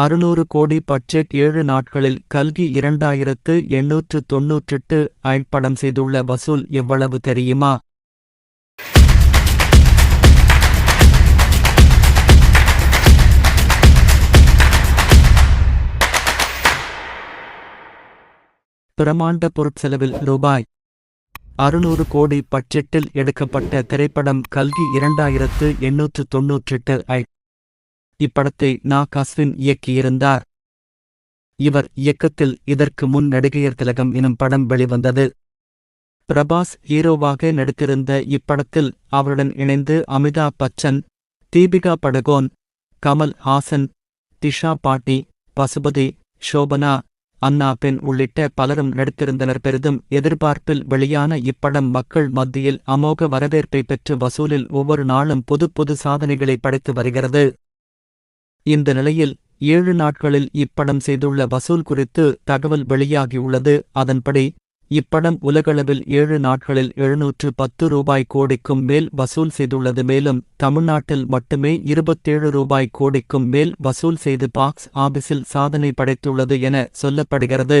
அறுநூறு கோடி பட்ஜெட் ஏழு நாட்களில் கல்கி இரண்டாயிரத்து எண்ணூற்று தொன்னூற்றெட்டு படம் செய்துள்ள வசூல் எவ்வளவு தெரியுமா? பிரமாண்ட பொருட்செலவில் ரூபாய் அறுநூறு கோடி பட்ஜெட்டில் எடுக்கப்பட்ட திரைப்படம் கல்கி இரண்டாயிரத்து எண்ணூற்று தொன்னூற்றெட்டு ஐ இப்படத்தை நா காஸ்வின் இயக்கியிருந்தார். இவர் இயக்கத்தில் இதற்கு முன் நடிகையர் திலகம் எனும் படம் வெளிவந்தது. பிரபாஸ் ஹீரோவாக நடித்திருந்த இப்படத்தில் அவருடன் இணைந்து அமிதாப் பச்சன் தீபிகா படுகோன் கமல் ஹாசன் திஷா பாட்டி பசுபதி ஷோபனா அன்னா பெண் உள்ளிட்ட பலரும் நடித்திருந்தனர். பெரிதும் எதிர்பார்ப்பில் வெளியான இப்படம் மக்கள் மத்தியில் அமோக வரவேற்பை பெற்று வசூலில் ஒவ்வொரு நாளும் புது புது சாதனைகளை படைத்து வருகிறது. இந்த நிலையில் ஏழு நாட்களில் இப்படம் செய்துள்ள வசூல் குறித்து தகவல் வெளியாகியுள்ளது. அதன்படி இப்படம் உலகளவில் ஏழு நாட்களில் எழுநூற்று பத்து ரூபாய் கோடிக்கும் மேல் வசூல் செய்துள்ளது. மேலும் தமிழ்நாட்டில் மட்டுமே இருபத்தேழு ரூபாய் கோடிக்கும் மேல் வசூல் செய்து பாக்ஸ் ஆபீஸில் சாதனை படைத்துள்ளது என சொல்லப்படுகிறது.